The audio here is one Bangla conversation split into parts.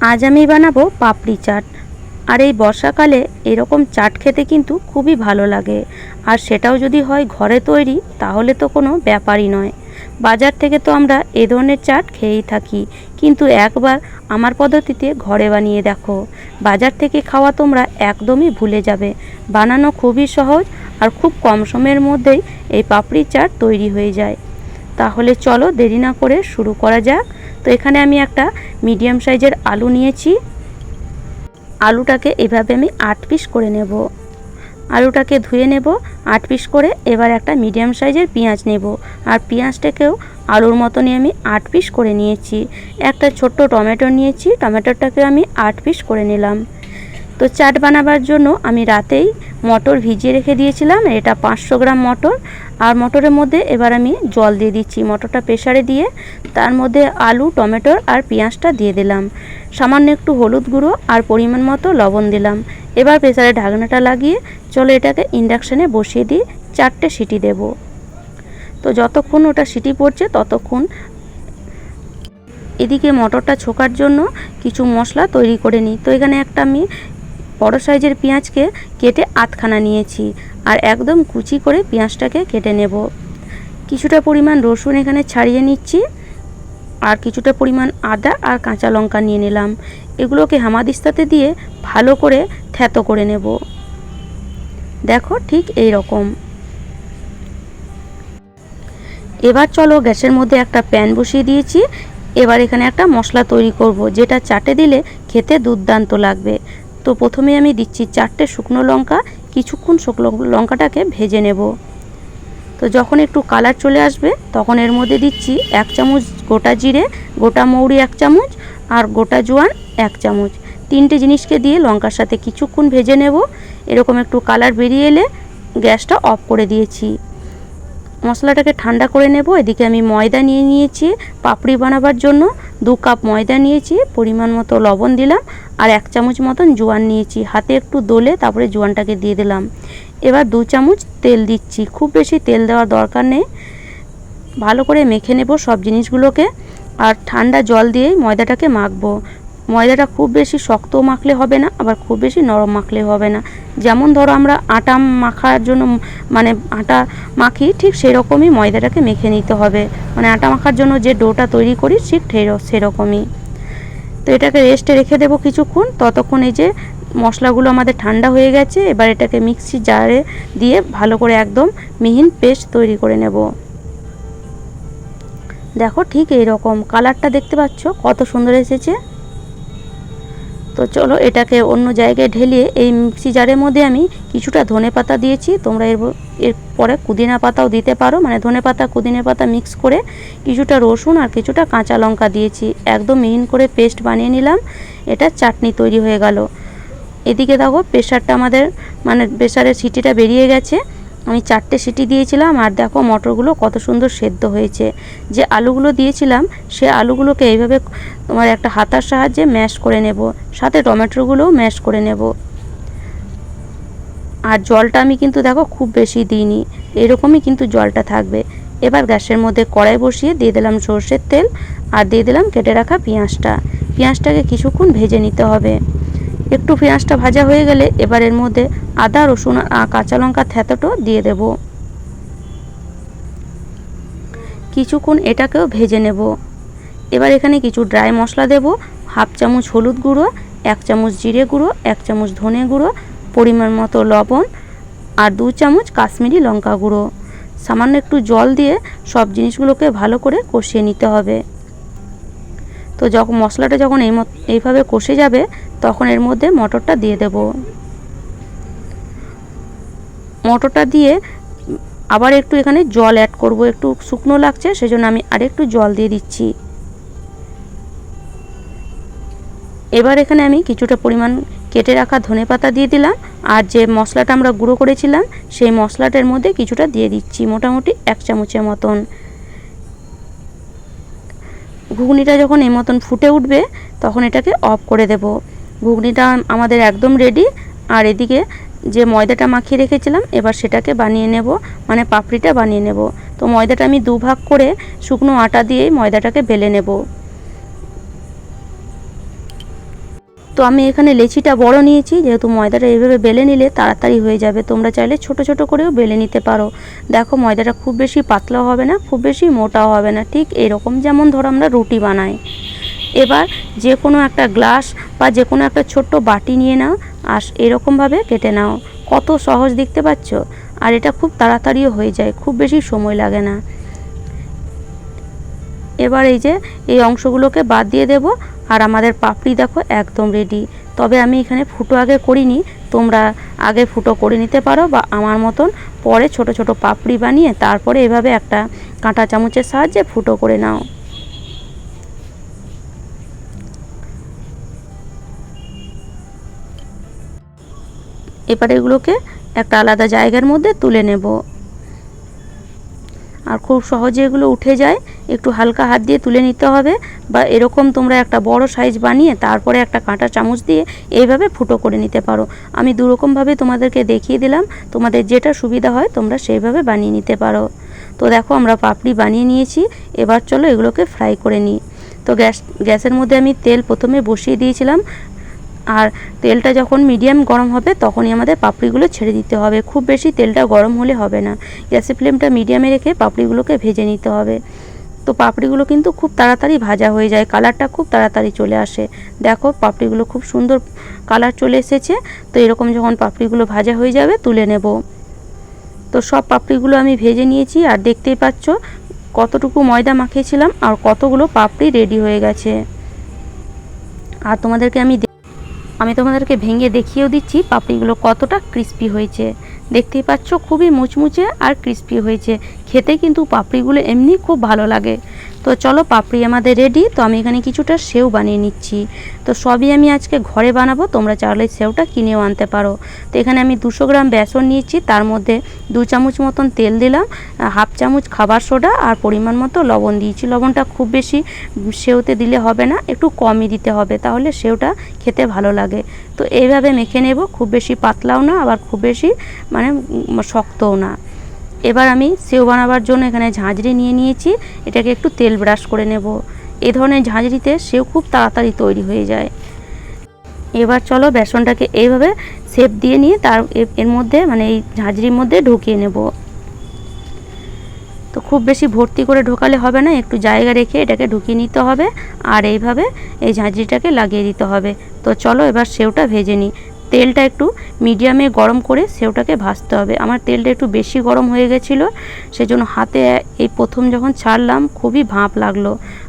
আজ আমি বানাবো পাপড়ি চাট। আর এই বর্ষাকালে এরকম চাট খেতে কিন্তু খুবই ভালো লাগে। আর সেটাও যদি হয় ঘরে তৈরি, তাহলে তো কোনো ব্যাপারই নয়। বাজার থেকে তো আমরা এ ধরনের চাট খেয়েই থাকি। কিন্তু একবার আমার পদ্ধতিতে ঘরে বানিয়ে দেখো। বাজার থেকে খাওয়া তোমরা একদমই ভুলে যাবে। বানানো খুবই সহজ আর খুব কম সময়ের মধ্যেই এই পাপড়ি চাট তৈরি হয়ে যায়। তাহলে চলো দেরি না করে শুরু করা যাক। তো এখানে আমি একটা মিডিয়াম সাইজের আলু নিয়েছি। আলুটাকে এভাবে আমি আট পিস করে নেব। আলুটাকে ধুয়ে নেব, আট পিস করে এবার একটা মিডিয়াম সাইজের পেঁয়াজ নেব। আর পেঁয়াজটাকেও আলুর মতনই আমি আট পিস করে নিয়েছি। একটা ছোট্ট টমেটো নিয়েছি, টমেটোটাকে আমি আট পিস করে নিলাম। তো চাট বানাবার জন্য আমি রাতেই মটর ভিজিয়ে রেখে দিয়েছিলাম, এটা পাঁচশো গ্রাম মটর। আর মটরের মধ্যে এবার আমি জল দিয়ে দিচ্ছি, মটরটা প্রেসারে দিয়ে। তার মধ্যে আলু, টমেটোর আর পেঁয়াজটা দিয়ে দিলাম। সামান্য একটু হলুদ গুঁড়ো আর পরিমাণ মতো লবণ দিলাম। এবার প্রেসারে ঢাকনাটা লাগিয়ে চলো এটাকে ইন্ডাকশানে বসিয়ে দিয়ে চারটে সিটি দেব। তো যতক্ষণ ওটা সিটি পড়ছে ততক্ষণ এদিকে মটরটা ছোকার জন্য কিছু মশলা তৈরি করে নিই। তো এখানে একটা আমি বড় সাইজের পেঁয়াজকে কেটে আধখানা নিয়েছি আর একদম কুচি করে পেঁয়াজটাকে কেটে নেব। কিছুটা পরিমাণ রসুন এখানে ছাড়িয়ে নিচ্ছি আর কিছুটা পরিমাণ আদা আর কাঁচা লঙ্কা নিয়ে নিলাম। এগুলোকে হামাদিস্তাতে দিয়ে ভালো করে থ্যাতো করে নেব। দেখো ঠিক এই রকম। এবার চলো গ্যাসের মধ্যে একটা প্যান বসিয়ে দিয়েছি। এবার এখানে একটা মশলা তৈরি করব, যেটা চাটে দিলে খেতে দুর্দান্ত লাগবে। তো প্রথমে আমি দিচ্ছি চারটে শুকনো লঙ্কা, কিছুক্ষণ শুকনো লঙ্কাটাকে ভেজে নেব। তো যখন একটু কালার চলে আসবে, তখন এর মধ্যে দিচ্ছি এক চামচ গোটা জিরে, গোটা মৌরি এক চামচ আর গোটা জোয়ান এক চামচ। তিনটে জিনিসকে দিয়ে লঙ্কার সাথে কিছুক্ষণ ভেজে নেব। এরকম একটু কালার বেরিয়ে এলে গ্যাসটা অফ করে দিয়েছি। মশলাটাকে ঠান্ডা করে নেব। এদিকে আমি ময়দা নিয়ে নিয়েছি, পাপড়ি বানাবার জন্য। দু কাপ ময়দা নিয়েছি, পরিমাণ মতো লবণ দিলাম, আর এক চামচ মতন জোয়ান নিয়েছি। হাতে একটু দোলে তারপরে জোয়ানটাকে দিয়ে দিলাম। এবার দু চামচ তেল দিচ্ছি। খুব বেশি তেল দেওয়ার দরকার নেই। ভালো করে মেখে নেব সব জিনিসগুলোকে। আর ঠান্ডা জল দিয়েই ময়দাটাকে মাখবো। ময়দাটা খুব বেশি শক্ত মাখলে হবে না, আবার খুব বেশি নরম মাখলে হবে না। যেমন ধরো আমরা আটা মাখার জন্য মানে আটা মাখি, ঠিক সেরকমই ময়দাটাকে মেখে নিতে হবে। মানে আটা মাখার জন্য যে ডোটা তৈরি করি, ঠিক সেরকমই। তো এটাকে রেস্টে রেখে দেবো কিছুক্ষণ। ততক্ষণ এই যে মশলাগুলো আমাদের ঠান্ডা হয়ে গেছে, এবার এটাকে মিক্সি জারে দিয়ে ভালো করে একদম মিহিন পেস্ট তৈরি করে নেব। দেখো ঠিক এই রকম কালারটা দেখতে পাচ্ছ? কত সুন্দর এসেছে। তো চলো এটাকে অন্য জায়গায় ঢেলিয়ে এই মিক্সি জারের মধ্যে আমি কিছুটা ধনে পাতা দিয়েছি। তোমরা এর এরপরে পুদিনা পাতাও দিতে পারো। মানে ধনে পাতা, পুদিনা পাতা মিক্স করে কিছুটা রসুন আর কিছুটা কাঁচা লঙ্কা দিয়েছি। একদম মিহিন করে পেস্ট বানিয়ে নিলাম। এটা চাটনি তৈরি হয়ে গেল। এদিকে দেখো প্রেশারটা আমাদের মানে প্রেশারের সিটিটা বেরিয়ে গেছে। আমি চারটে সিটি দিয়েছিলাম আর দেখো মটরগুলো কত সুন্দর সেদ্ধ হয়েছে। যে আলুগুলো দিয়েছিলাম, সে আলুগুলোকে এইভাবে তোমার একটা হাতার সাহায্যে ম্যাশ করে নেব, সাথে টমেটোগুলোও ম্যাশ করে নেব। আর জলটা আমি কিন্তু দেখো খুব বেশি দিইনি, এরকমই কিন্তু জলটা থাকবে। এবার গ্যাসের মধ্যে কড়াই বসিয়ে দিয়ে দিলাম সর্ষের তেল আর দিয়ে দিলাম কেটে রাখা পেঁয়াজটা। পেঁয়াজটাকে কিছুক্ষণ ভেজে নিতে হবে। একটু পেঁয়াজটা ভাজা হয়ে গেলে এবার এর মধ্যে আদা, রসুন আর কাঁচা লঙ্কা থ্যাতোটো দিয়ে দেব। কিছুক্ষণ এটাকেও ভেজে নেব। এবার এখানে কিছু ড্রাই মশলা দেব। হাফ চামচ হলুদ গুঁড়ো, এক চামচ জিরে গুঁড়ো, এক চামচ ধনে গুঁড়ো, পরিমাণ মতো লবণ আর দু চামচ কাশ্মীরি লঙ্কা গুঁড়ো। সামান্য একটু জল দিয়ে সব জিনিসগুলোকে ভালো করে কষিয়ে নিতে হবে। তো যখন মশলাটা যখন এই এইভাবে কষে যাবে তখন এর মধ্যে মটরটা দিয়ে দেব। মটরটা দিয়ে আবার একটু এখানে জল অ্যাড করব। একটু শুকনো লাগছে, সেজন্য আমি আরেকটু জল দিয়ে দিচ্ছি। এবার এখানে আমি কিছুটা পরিমাণ কেটে রাখা ধনে পাতা দিয়ে দিলাম, আর যে মশলাটা আমরা গুঁড়ো করেছিলাম, সেই মশলাটার মধ্যে কিছুটা দিয়ে দিচ্ছি, মোটামুটি এক চামচের মতন। ঘুগনিটা যখন এই মতন ফুটে উঠবে, তখন এটাকে অফ করে দেব। ঘুগনিটা আমাদের একদম রেডি আর এদিকে যে ময়দাটা মাখিয়ে রেখেছিলাম, এবার সেটাকে বানিয়ে নেব। মানে পাপড়িটা বানিয়ে নেব। তো ময়দাটা আমি দুভাগ করে শুকনো আটা দিয়ে ময়দাটাকে বেলে নেব। তো আমি এখানে লেচিটা বড় নিয়েছি, যেহেতু ময়দাটা এইভাবে বেলে নিলে তাড়াতাড়ি হয়ে যাবে। তোমরা চাইলে ছোট ছোট করেও বেলে নিতে পারো। দেখো, ময়দাটা খুব বেশি পাতলাও হবে না, খুব বেশি মোটাও হবে না। ঠিক এরকম যেমন ধরো আমরা রুটি বানাই। এবার যে কোনো একটা গ্লাস বা যে কোনো একটা ছোট্ট বাটি নিয়ে নাও আর এরকমভাবে কেটে নাও। কত সহজ দেখতে পাচ্ছ? আর এটা খুব তাড়াতাড়িও হয়ে যায়, খুব বেশি সময় লাগে না। এবার এই যে, এই অংশগুলোকে বাদ দিয়ে দেব আর আমাদের পাপড়ি দেখো একদম রেডি তবে আমি এখানে ফুটো আগে করিনি, তোমরা আগে ফুটো করে নিতে পারো বা আমার মতন পরে ছোট ছোট পাপড়ি বানিয়ে তারপরে এভাবে একটা কাঁটা চামচের সাহায্যে ফুটো করে নাও। এবার এগুলোকে একটা আলাদা জায়গার মধ্যে তুলে নেব। আর খুব সহজে এগুলো উঠে যায়, একটু হালকা হাত দিয়ে তুলে নিতে হবে বা এরকম তোমরা একটা বড় সাইজ বানিয়ে তারপরে একটা কাঁটা চামচ দিয়ে এইভাবে ফুটো করে নিতে পারো। আমি দুরকমভাবে তোমাদেরকে দেখিয়ে দিলাম, তোমাদের যেটা সুবিধা হয় তোমরা সেইভাবে বানিয়ে নিতে পারো। তো দেখো আমরা পাপড়ি বানিয়ে নিয়েছি, এবার চলো এগুলোকে ফ্রাই করে নিই। তো গ্যাস, গ্যাসের মধ্যে আমি তেল প্রথমে বসিয়ে দিয়েছিলাম আর তেলটা যখন মিডিয়াম গরম হবে, তখনই আমাদের পাপড়িগুলো ছেড়ে দিতে হবে। খুব বেশি তেলটা গরম হলে হবে না। গ্যাসের ফ্লেমটা মিডিয়ামে রেখে পাপড়িগুলোকে ভেজে নিতে হবে। তো পাপড়িগুলো কিন্তু খুব তাড়াতাড়ি ভাজা হয়ে যায়। কালারটা খুব তাড়াতাড়ি চলে আসে। দেখো, পাপড়িগুলো খুব সুন্দর কালার চলে এসেছে। তো এরকম যখন পাপড়িগুলো ভাজা হয়ে যাবে, তুলে নেব। তো সব পাপড়িগুলো আমি ভেজে নিয়েছি। আর দেখতেই পাচ্ছ, কতটুকু ময়দা মাখিয়েছিলাম আর কতগুলো পাপড়ি রেডি হয়ে গেছে। আর তোমাদেরকে আমি আমি তোমাদেরকে ভেঙে দেখিয়েও দিচ্ছি, পাপড়িগুলো কতটা ক্রিস্পি হয়েছে। দেখতেই পাচ্ছ, খুবই মুচমুচে আর ক্রিস্পি হয়েছে। খেতে কিন্তু পাপড়িগুলো এমনি খুব ভালো লাগে। তো চলো, পাপড়ি আমাদের রেডি তো আমি এখানে কিছুটা সেও বানিয়ে নিচ্ছি। তো সবই আমি আজকে ঘরে বানাবো, তোমরা চাইলে সেওটা কিনেও আনতে পারো। তো এখানে আমি দুশো গ্রাম বেসন নিয়েছি, তার মধ্যে দু চামচ মতন তেল দিলাম হাফ চামচ খাবার সোডা আর পরিমাণ মতো লবণ দিয়েছি। লবণটা খুব বেশি সেওতে দিলে হবে না, একটু কমই দিতে হবে, তাহলে সেওটা খেতে ভালো লাগে। তো এইভাবে মেখে নেব, খুব বেশি পাতলাও না, আবার খুব বেশি মানে শক্তও না। এবার আমি সেও বানাবার জন্য এখানে ঝাঁঝরি নিয়ে নিয়েছি। এটাকে একটু তেল ব্রাশ করে নেব। এ ধরনের ঝাঁঝরিতে সেও খুব তাড়াতাড়ি তৈরি হয়ে যায়। এবার চলো বেসনটাকে এইভাবে শেপ দিয়ে নিয়ে তার এর মধ্যে মানে এই ঝাঁঝরির মধ্যে ঢুকিয়ে নেব। তো খুব বেশি ভর্তি করে ঢোকালে হবে না, একটু জায়গা রেখে এটাকে ঢুকিয়ে নিতে হবে। আর এইভাবে এই ঝাঁঝরিটাকে লাগিয়ে দিতে হবে। তো চলো এবার সেওটা ভেজে নিই। তেলটা একটু মিডিয়ামে গরম করে সেওটাকে ভাজতে হবে। আমার তেলটা একটু বেশি গরম হয়ে গেছিল, সেজন্য হাতে এই প্রথম যখন ছাড়লাম খুবই ভাঁপ লাগল।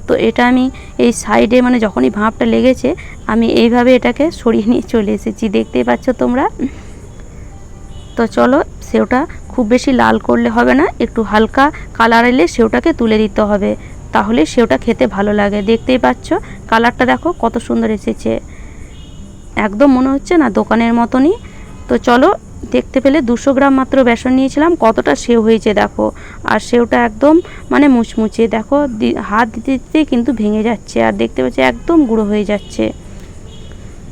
তো এটা আমি এই সাইডে মানে যখনই ভাঁপটা লেগেছে, আমি এইভাবে এটাকে সরিয়ে নিয়ে চলে এসেছি। দেখতেই পাচ্ছ তোমরা? তো চলো সেওটা খুব বেশি লাল করলে হবে না, একটু হালকা কালার এলে সেওটাকে তুলে দিতে হবে। তাহলে সেওটা খেতে ভালো লাগে। দেখতেই পাচ্ছ কালারটা দেখো কত সুন্দর এসেছে। একদম মনে হচ্ছে না দোকানের মতনই। তো চলো, দেখতে পেলে দুশো গ্রাম মাত্র বেসন নিয়েছিলাম, কতটা সেও হয়েছে দেখো। আর সেওটা একদম মানে মুচমুচে, দেখো হাত দিতে দিতে কিন্তু ভেঙে যাচ্ছে, আর দেখতে পাচ্ছি একদম গুঁড়ো হয়ে যাচ্ছে।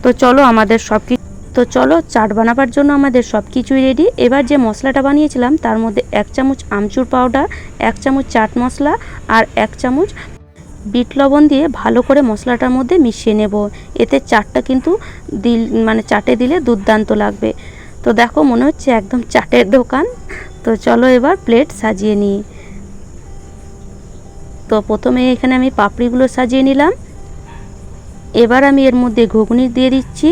তো চলো আমাদের সব কিছু তো চলো চাট বানাবার জন্য আমাদের সব কিছুই রেডি এবার যে মশলাটা বানিয়েছিলাম, তার মধ্যে এক চামচ আমচুর পাউডার এক চামচ চাট মশলা আর এক চামচ বিট লবণ দিয়ে ভালো করে মশলাটার মধ্যে মিশিয়ে নেব। এতে চাটটা কিন্তু দিল মানে চাটে দিলে দুর্দান্ত লাগবে। তো দেখো, মনে হচ্ছে একদম চাটের দোকান। তো চলো এবার প্লেট সাজিয়ে নিই। তো প্রথমে এখানে আমি পাপড়িগুলো সাজিয়ে নিলাম। এবার আমি এর মধ্যে ঘুগনি দিয়ে দিচ্ছি।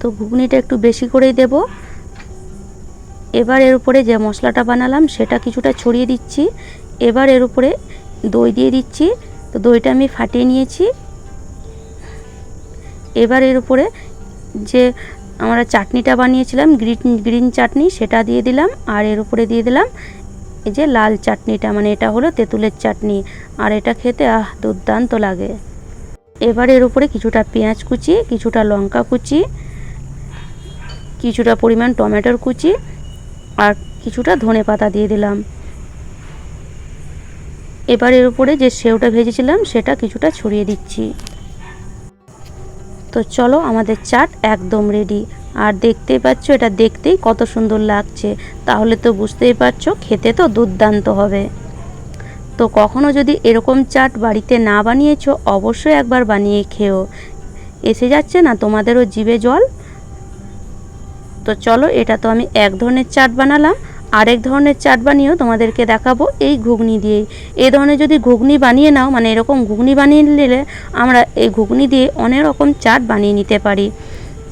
তো ঘুগনিটা একটু বেশি করেই দেব। এবার এর উপরে যে মশলাটা বানালাম, সেটা কিছুটা ছড়িয়ে দিচ্ছি। এবার এর উপরে দই দিয়ে দিচ্ছি। তো দইটা আমি ফাটিয়ে নিয়েছি। এবার এর উপরে যে আমরা চাটনিটা বানিয়েছিলাম, গ্রিন গ্রিন চাটনি, সেটা দিয়ে দিলাম। আর এর উপরে দিয়ে দিলাম এই যে লাল চাটনিটা মানে এটা হলো তেঁতুলের চাটনি। আর এটা খেতে, আহ, দুর্দান্ত লাগে। এবার এর উপরে কিছুটা পেঁয়াজ কুচি, কিছুটা লঙ্কা কুচি, কিছুটা পরিমাণ টমেটোর কুচি, আর কিছুটা ধনে পাতা দিয়ে দিলাম। এবার এর উপরে যে সেওটা ভেজেছিলাম, সেটা কিছুটা ছড়িয়ে দিচ্ছি। তো চলো আমাদের চাট একদম রেডি আর দেখতেই পাচ্ছ, এটা দেখতেই কত সুন্দর লাগছে। তাহলে তো বুঝতেই পারছ, খেতে তো দুর্দান্ত হবে। তো কখনো যদি এরকম চাট বাড়িতে না বানিয়েছো, অবশ্যই একবার বানিয়ে খেও। এসে যাচ্ছে না তোমাদেরও জিভে জল? তো চলো, এটা তো আমি এক ধরনের চাট বানালাম। আরেক ধরনের চাট বানিয়েও তোমাদেরকে দেখাবো এই ঘুগনি দিয়েই। এই ধরনের যদি ঘুগনি বানিয়ে নাও মানে এরকম ঘুগনি বানিয়ে নিলে আমরা এই ঘুগনি দিয়ে অনেক রকম চাট বানিয়ে নিতে পারি।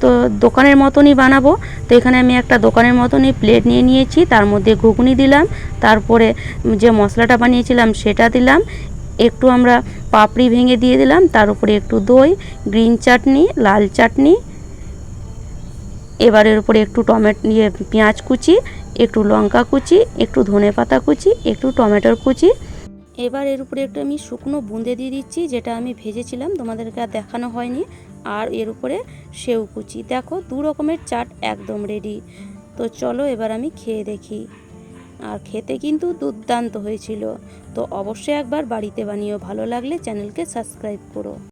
তো দোকানের মতনই বানাবো। তো এখানে আমি একটা দোকানের মতনই প্লেট নিয়ে নিয়েছি, তার মধ্যে ঘুগনি দিলাম, তারপরে যে মশলাটা বানিয়েছিলাম সেটা দিলাম, একটু আমরা পাপড়ি ভেঙে দিয়ে দিলাম, তার উপরে একটু দই, গ্রিন চাটনি, লাল চাটনি এবার এর উপরে একটু টমেটো ইয়ে পেঁয়াজ কুচি একটু লঙ্কা কুচি, একটু ধনে পাতা কুচি, একটু টমেটোর কুচি। এবার এর উপরে একটু আমি শুকনো বুঁদে দিয়ে দিচ্ছি, যেটা আমি ভেজেছিলাম, তোমাদেরকে আর দেখানো হয়নি। আর এর উপরে সেউ কুচি। দেখো, দু রকমের চাট একদম রেডি তো চলো এবার আমি খেয়ে দেখি। আর খেতে কিন্তু দুর্দান্ত হয়েছিল। তো অবশ্যই একবার বাড়িতে বানিয়েও ভালো লাগলে চ্যানেলকে সাবস্ক্রাইব করো।